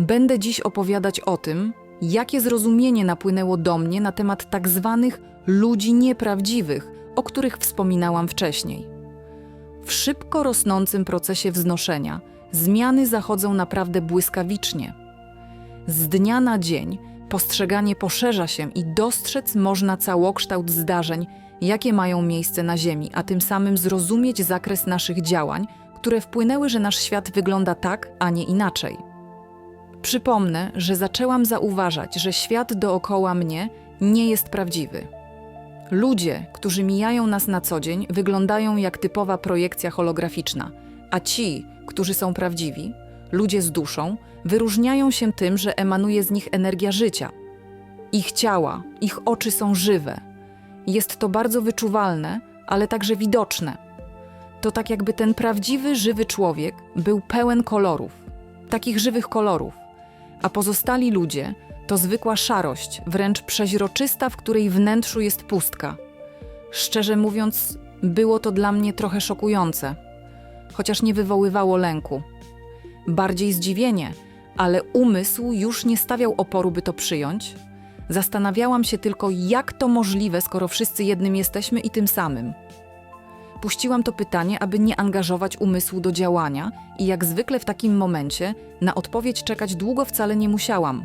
Będę dziś opowiadać o tym, jakie zrozumienie napłynęło do mnie na temat tak zwanych ludzi nieprawdziwych, o których wspominałam wcześniej. W szybko rosnącym procesie wznoszenia zmiany zachodzą naprawdę błyskawicznie. Z dnia na dzień postrzeganie poszerza się i dostrzec można całokształt zdarzeń, jakie mają miejsce na Ziemi, a tym samym zrozumieć zakres naszych działań, które wpłynęły, że nasz świat wygląda tak, a nie inaczej. Przypomnę, że zaczęłam zauważać, że świat dookoła mnie nie jest prawdziwy. Ludzie, którzy mijają nas na co dzień, wyglądają jak typowa projekcja holograficzna, a ci, którzy są prawdziwi, ludzie z duszą, wyróżniają się tym, że emanuje z nich energia życia. Ich ciała, ich oczy są żywe. Jest to bardzo wyczuwalne, ale także widoczne. To tak jakby ten prawdziwy, żywy człowiek był pełen kolorów, takich żywych kolorów, a pozostali ludzie to zwykła szarość, wręcz przeźroczysta, w której wnętrzu jest pustka. Szczerze mówiąc, było to dla mnie trochę szokujące, chociaż nie wywoływało lęku. Bardziej zdziwienie, ale umysł już nie stawiał oporu, by to przyjąć. Zastanawiałam się tylko, jak to możliwe, skoro wszyscy jednym jesteśmy i tym samym. Puściłam to pytanie, aby nie angażować umysłu do działania, i jak zwykle w takim momencie na odpowiedź czekać długo wcale nie musiałam.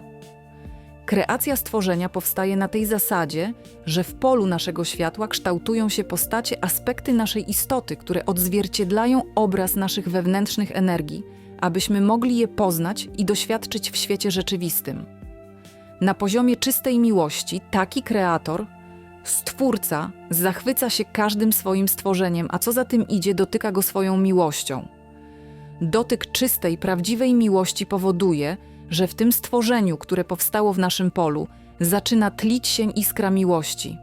Kreacja stworzenia powstaje na tej zasadzie, że w polu naszego światła kształtują się postacie, aspekty naszej istoty, które odzwierciedlają obraz naszych wewnętrznych energii, abyśmy mogli je poznać i doświadczyć w świecie rzeczywistym. Na poziomie czystej miłości taki kreator, stwórca, zachwyca się każdym swoim stworzeniem, a co za tym idzie, dotyka go swoją miłością. Dotyk czystej, prawdziwej miłości powoduje, że w tym stworzeniu, które powstało w naszym polu, zaczyna tlić się iskra miłości.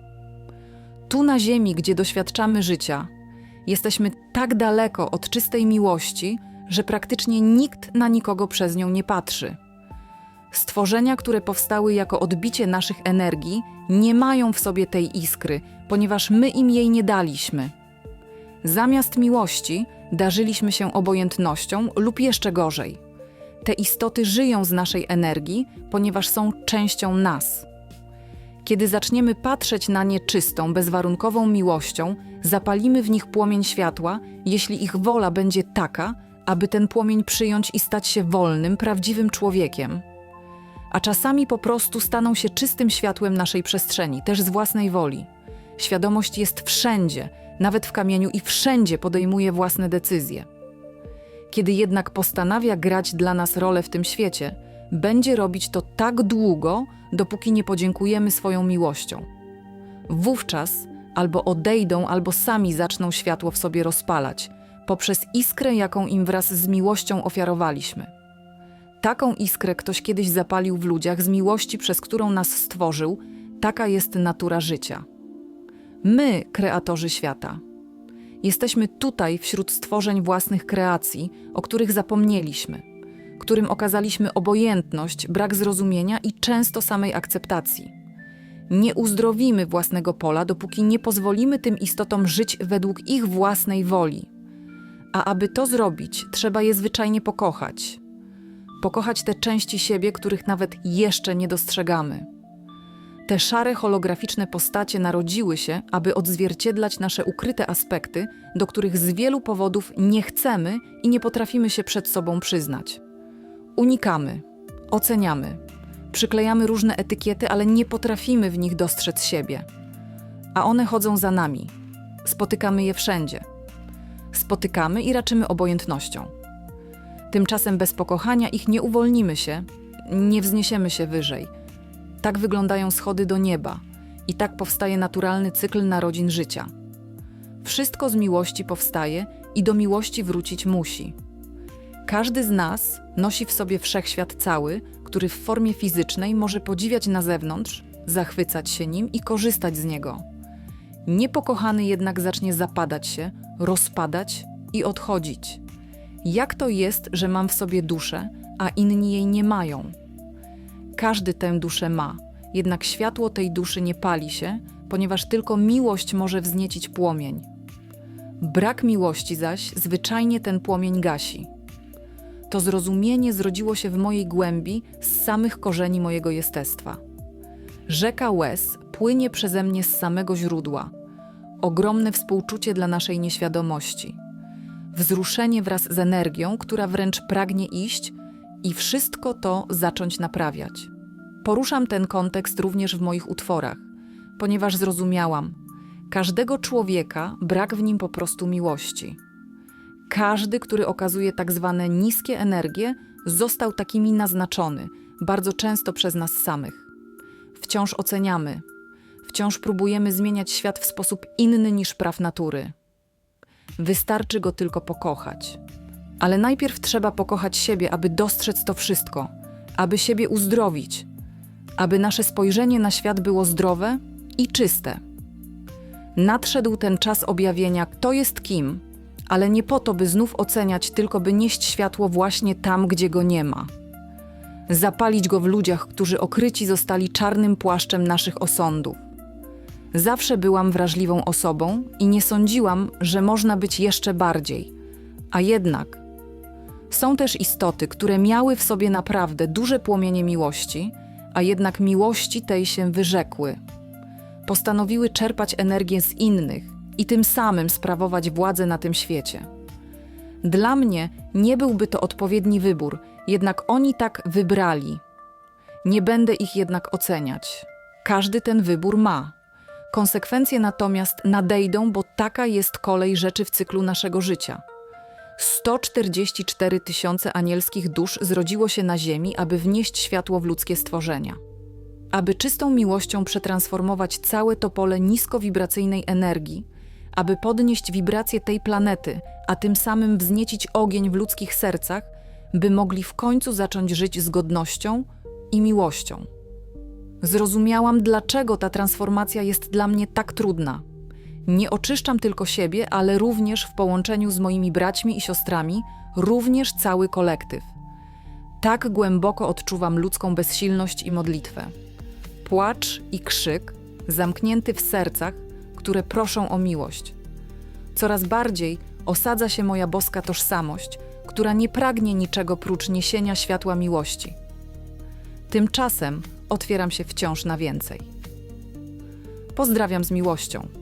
Tu na Ziemi, gdzie doświadczamy życia, jesteśmy tak daleko od czystej miłości, że praktycznie nikt na nikogo przez nią nie patrzy. Stworzenia, które powstały jako odbicie naszych energii, nie mają w sobie tej iskry, ponieważ my im jej nie daliśmy. Zamiast miłości darzyliśmy się obojętnością lub jeszcze gorzej. Te istoty żyją z naszej energii, ponieważ są częścią nas. Kiedy zaczniemy patrzeć na nie czystą, bezwarunkową miłością, zapalimy w nich płomień światła, jeśli ich wola będzie taka, aby ten płomień przyjąć i stać się wolnym, prawdziwym człowiekiem. A czasami po prostu staną się czystym światłem naszej przestrzeni, też z własnej woli. Świadomość jest wszędzie, nawet w kamieniu i wszędzie podejmuje własne decyzje. Kiedy jednak postanawia grać dla nas rolę w tym świecie, będzie robić to tak długo, dopóki nie podziękujemy swoją miłością. Wówczas albo odejdą, albo sami zaczną światło w sobie rozpalać, poprzez iskrę, jaką im wraz z miłością ofiarowaliśmy. Taką iskrę ktoś kiedyś zapalił w ludziach z miłości, przez którą nas stworzył, taka jest natura życia. My, kreatorzy świata. Jesteśmy tutaj wśród stworzeń własnych kreacji, o których zapomnieliśmy, którym okazaliśmy obojętność, brak zrozumienia i często samej akceptacji. Nie uzdrowimy własnego pola, dopóki nie pozwolimy tym istotom żyć według ich własnej woli. A aby to zrobić, trzeba je zwyczajnie pokochać. Pokochać te części siebie, których nawet jeszcze nie dostrzegamy. Te szare holograficzne postacie narodziły się, aby odzwierciedlać nasze ukryte aspekty, do których z wielu powodów nie chcemy i nie potrafimy się przed sobą przyznać. Unikamy, oceniamy, przyklejamy różne etykiety, ale nie potrafimy w nich dostrzec siebie. A one chodzą za nami. Spotykamy je wszędzie. Spotykamy i raczymy obojętnością. Tymczasem bez pokochania ich nie uwolnimy się, nie wzniesiemy się wyżej. Tak wyglądają schody do nieba i tak powstaje naturalny cykl narodzin życia. Wszystko z miłości powstaje i do miłości wrócić musi. Każdy z nas nosi w sobie wszechświat cały, który w formie fizycznej może podziwiać na zewnątrz, zachwycać się nim i korzystać z niego. Niepokochany jednak zacznie zapadać się, rozpadać i odchodzić. Jak to jest, że mam w sobie duszę, a inni jej nie mają? Każdy tę duszę ma, jednak światło tej duszy nie pali się, ponieważ tylko miłość może wzniecić płomień. Brak miłości zaś zwyczajnie ten płomień gasi. To zrozumienie zrodziło się w mojej głębi z samych korzeni mojego jestestwa. Rzeka łez płynie przeze mnie z samego źródła. Ogromne współczucie dla naszej nieświadomości. Wzruszenie wraz z energią, która wręcz pragnie iść i wszystko to zacząć naprawiać. Poruszam ten kontekst również w moich utworach, ponieważ zrozumiałam, każdego człowieka brak w nim po prostu miłości. Każdy, który okazuje tak zwane niskie energie, został takimi naznaczony, bardzo często przez nas samych. Wciąż oceniamy, wciąż próbujemy zmieniać świat w sposób inny niż praw natury. Wystarczy go tylko pokochać. Ale najpierw trzeba pokochać siebie, aby dostrzec to wszystko, aby siebie uzdrowić, aby nasze spojrzenie na świat było zdrowe i czyste. Nadszedł ten czas objawienia, kto jest kim, ale nie po to, by znów oceniać, tylko by nieść światło właśnie tam, gdzie go nie ma. Zapalić go w ludziach, którzy okryci zostali czarnym płaszczem naszych osądów. Zawsze byłam wrażliwą osobą i nie sądziłam, że można być jeszcze bardziej. A jednak są też istoty, które miały w sobie naprawdę duże płomienie miłości, a jednak miłości tej się wyrzekły. Postanowiły czerpać energię z innych i tym samym sprawować władzę na tym świecie. Dla mnie nie byłby to odpowiedni wybór, jednak oni tak wybrali. Nie będę ich jednak oceniać. Każdy ten wybór ma. Konsekwencje natomiast nadejdą, bo taka jest kolej rzeczy w cyklu naszego życia. 144 tysiące anielskich dusz zrodziło się na Ziemi, aby wnieść światło w ludzkie stworzenia. Aby czystą miłością przetransformować całe to pole niskowibracyjnej energii, aby podnieść wibracje tej planety, a tym samym wzniecić ogień w ludzkich sercach, by mogli w końcu zacząć żyć z godnością i miłością. Zrozumiałam, dlaczego ta transformacja jest dla mnie tak trudna. Nie oczyszczam tylko siebie, ale również w połączeniu z moimi braćmi i siostrami, również cały kolektyw. Tak głęboko odczuwam ludzką bezsilność i modlitwę. Płacz i krzyk zamknięty w sercach, które proszą o miłość. Coraz bardziej osadza się moja boska tożsamość, która nie pragnie niczego prócz niesienia światła miłości. Tymczasem otwieram się wciąż na więcej. Pozdrawiam z miłością.